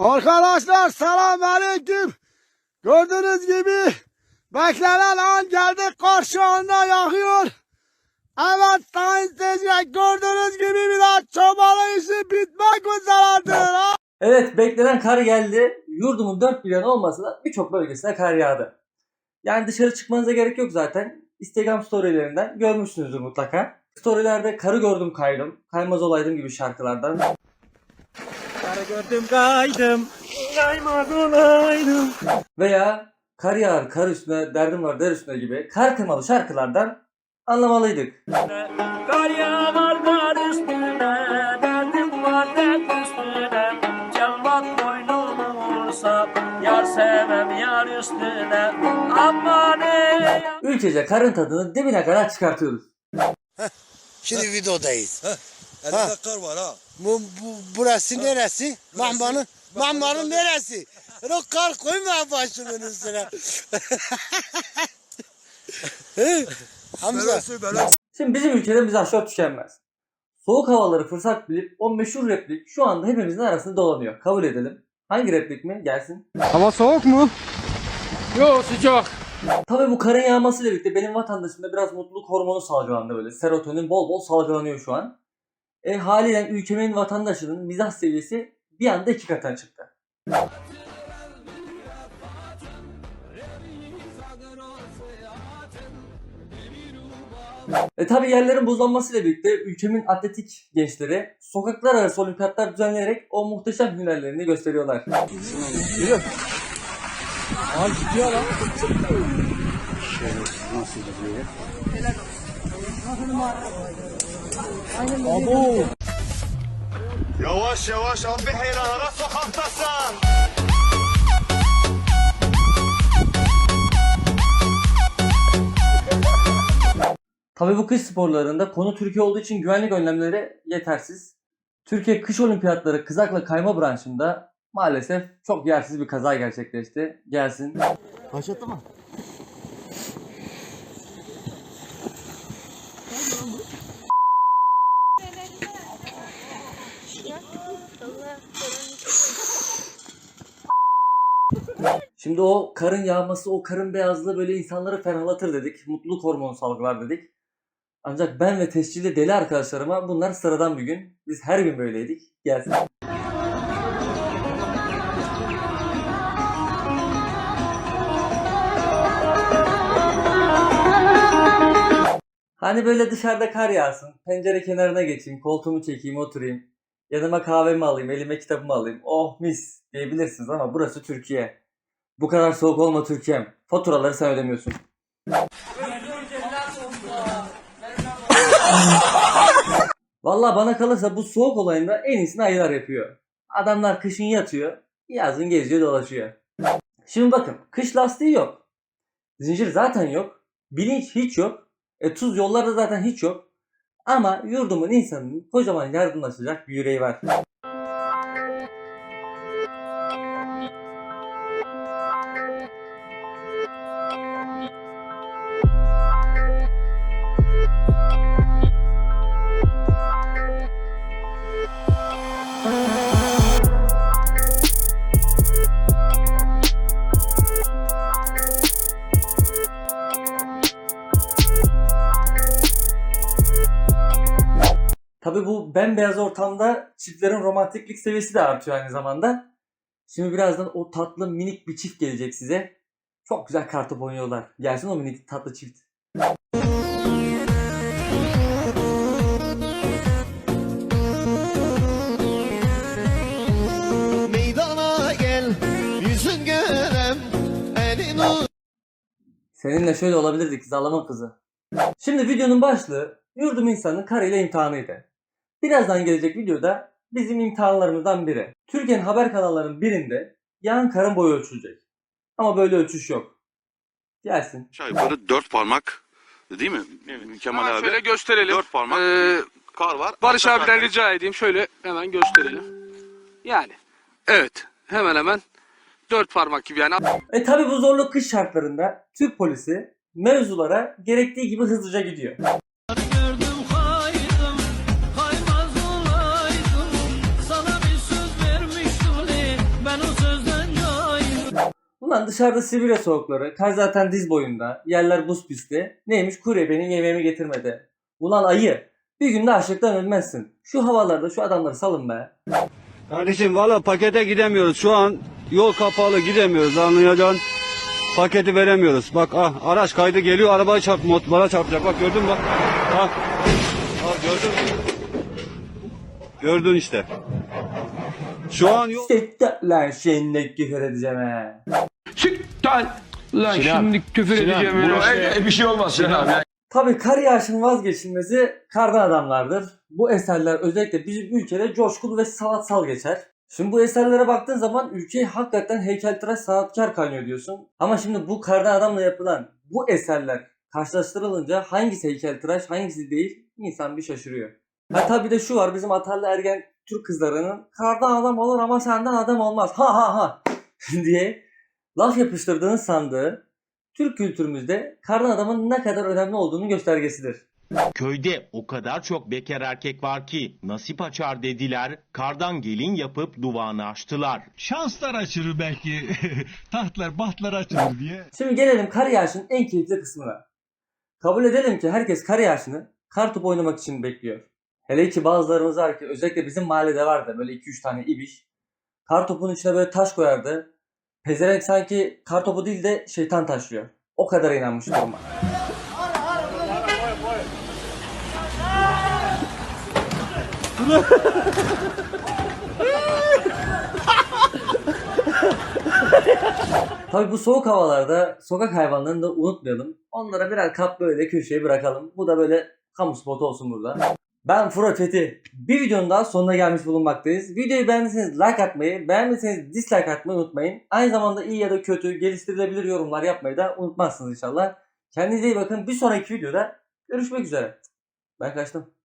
Arkadaşlar selam aleyküm. Gördüğünüz gibi beklenen an geldi karşı anda yakıyor. Evet sayın seyirciler gördüğünüz gibi biraz çobanın işi bitmek üzeredir. Evet beklenen kar geldi. Yurdumun dört bir yanı olmasa da birçok bölgesine kar yağdı. Yani dışarı çıkmanıza gerek yok zaten. Instagram storylerinden görmüşsünüzdür mutlaka. Storylerde karı gördüm kaydım, kaymaz olaydım gibi şarkılardan. Gördüm kaydım. Kaymaz olaydım. Veya kar yağar kar üstüne derdim var der üstüne gibi kar temalı şarkılardan anlamalıydık. Kar yağar kar üstüne. Derdim var dert üstüne. Cellat boynumu vursa. Yar sevmem yar üstüne. Ama ne ya- Ülkece karın tadını dibine kadar çıkartıyoruz. Şimdi videodayız. Elinde Ha. kar var ha. Bu, bu burası neresi? Mahmanın Mahmanın neresi? O kar koyma başımın üstüne. Hamza. Şimdi bizim ülkede biz aşağı tükenmez. Soğuk havaları fırsat bilip o meşhur replik şu anda hepimizin arasında dolanıyor. Kabul edelim. Hangi replik mi? Gelsin. Hava soğuk mu? Yok sıcak. Tabii bu karın yağmasıyla birlikte benim vatandaşımda biraz mutluluk hormonu salgılandı böyle. Serotonin bol bol salgılanıyor şu an. E haliyle ülkemin vatandaşının mizah seviyesi bir anda iki katına çıktı. E tabi yerlerin buzlanmasıyla birlikte ülkemin atletik gençleri sokaklar arası olimpiyatlar düzenleyerek o muhteşem hünerlerini gösteriyorlar. Yavaş yavaş abi heyranlara sokaktasın. Tabii bu kış sporlarında konu Türkiye olduğu için güvenlik önlemleri yetersiz. Türkiye kış olimpiyatları kızakla kayma branşında maalesef çok yersiz bir kaza gerçekleşti. Gelsin. Başlattı mı? Şimdi o karın yağması, o karın beyazlığı böyle insanları ferahlatır dedik. Mutluluk hormonu salgılar dedik. Ancak ben ve tescilli deli arkadaşlarıma bunlar sıradan bir gün. Biz her gün böyleydik. Gelsin. Hani böyle dışarıda kar yağsın, pencere kenarına geçeyim, koltuğumu çekeyim, oturayım. Yanıma kahvemi alayım, elime kitabımı alayım. Oh mis diyebilirsiniz ama burası Türkiye. Bu kadar soğuk olma Türkiye'm. Faturaları sen ödemiyorsun. Vallahi bana kalırsa bu soğuk olayında en iyisini ayılar yapıyor. Adamlar kışın yatıyor, yazın geziyor dolaşıyor. Şimdi bakın, kış lastiği yok. Zincir zaten yok. Bilinç hiç yok. E tuz yollarda zaten hiç yok. Ama yurdumun insanının kocaman yardımlaşacak bir yüreği var. Tabii bu bembeyaz ortamda çiftlerin romantiklik seviyesi de artıyor aynı zamanda. Şimdi birazdan o tatlı minik bir çift gelecek size. Çok güzel kartop oynuyorlar. Gelsin o minik tatlı çift. Meydana gel yüzün görem elin Seninle şöyle olabilirdik zalama kızı. Şimdi videonun başlığı yurdum insanın karıyla imtihanıydı. Birazdan gelecek videoda bizim imtihanlarımızdan biri. Türkiye'nin haber kanallarının birinde yağan karın boyu ölçülecek. Ama böyle ölçüş yok. Gelsin. aşağı yukarı dört parmak değil mi Kemal Hemen abi? şöyle gösterelim. Dört parmak Ee, kar var. Barış Arka abiden kar- rica edeyim şöyle hemen gösterelim. Yani evet hemen hemen dört parmak gibi yani. E tabi bu zorlu kış şartlarında Türk polisi mevzulara gerektiği gibi hızlıca gidiyor. Ulan dışarıda Sibirya soğukları, kar zaten diz boyunda, yerler buz pisti. Neymiş kurye benim yemeğimi getirmedi. Ulan ayı, bir günde açlıktan ölmezsin. Şu havalarda şu adamları salın be. Kardeşim valla pakete gidemiyoruz. Şu an yol kapalı gidemiyoruz anlayacaksın. Paketi veremiyoruz. Bak ah araç kaydı geliyor arabaya çarp motora çarpacak. Bak gördün mü bak. Bak. Bak gördün mü? Gördün işte. Şu an İşte lan şimdi küfür edeceğim he. Siktir lan şimdi küfür edeceğim. öyle. bir şey olmaz Sinan abi. Tabii kar yağışının vazgeçilmezi kardan adamlardır. Bu eserler özellikle bizim ülkede coşkulu ve sanatsal geçer. Şimdi bu eserlere baktığın zaman ülkeye hakikaten heykeltıraş sanatkar kaynıyor diyorsun. Ama şimdi bu kardan adamla yapılan bu eserler karşılaştırılınca hangisi heykeltıraş hangisi değil insan bir şaşırıyor. Ha tabii de şu var bizim atarlı ergen Türk kızlarının kardan adam olur ama senden adam olmaz ha ha ha diye laf yapıştırdığını sandığı Türk kültürümüzde kardan adamın ne kadar önemli olduğunu göstergesidir. Köyde o kadar çok bekar erkek var ki nasip açar dediler, kardan gelin yapıp duvağını açtılar. şanslar açılır belki. Tahtlar, bahtlar açılır diye. Şimdi gelelim kar yağışının en keyifli kısmına. Kabul edelim ki herkes kar yağışını kar topu oynamak için bekliyor. Hele ki bazılarımız var ki özellikle bizim mahallede vardı böyle 2-3 tane ibiş. Kar topunun içine böyle taş koyardı. Pezevenk sanki kar topu değil de şeytan taşlıyor. O kadar inanmış duruma. Tabii bu soğuk havalarda sokak hayvanlarını da unutmayalım. Onlara birer kap böyle köşeye bırakalım. Bu da böyle kamu spotu olsun burada. Ben Fırat Fethi. Bir videonun daha sonuna gelmiş bulunmaktayız. Videoyu beğendiyseniz like atmayı, beğenmediyseniz dislike atmayı unutmayın. Aynı zamanda iyi ya da kötü, geliştirilebilir yorumlar yapmayı da unutmazsınız inşallah. Kendinize iyi bakın. Bir sonraki videoda görüşmek üzere. Ben kaçtım.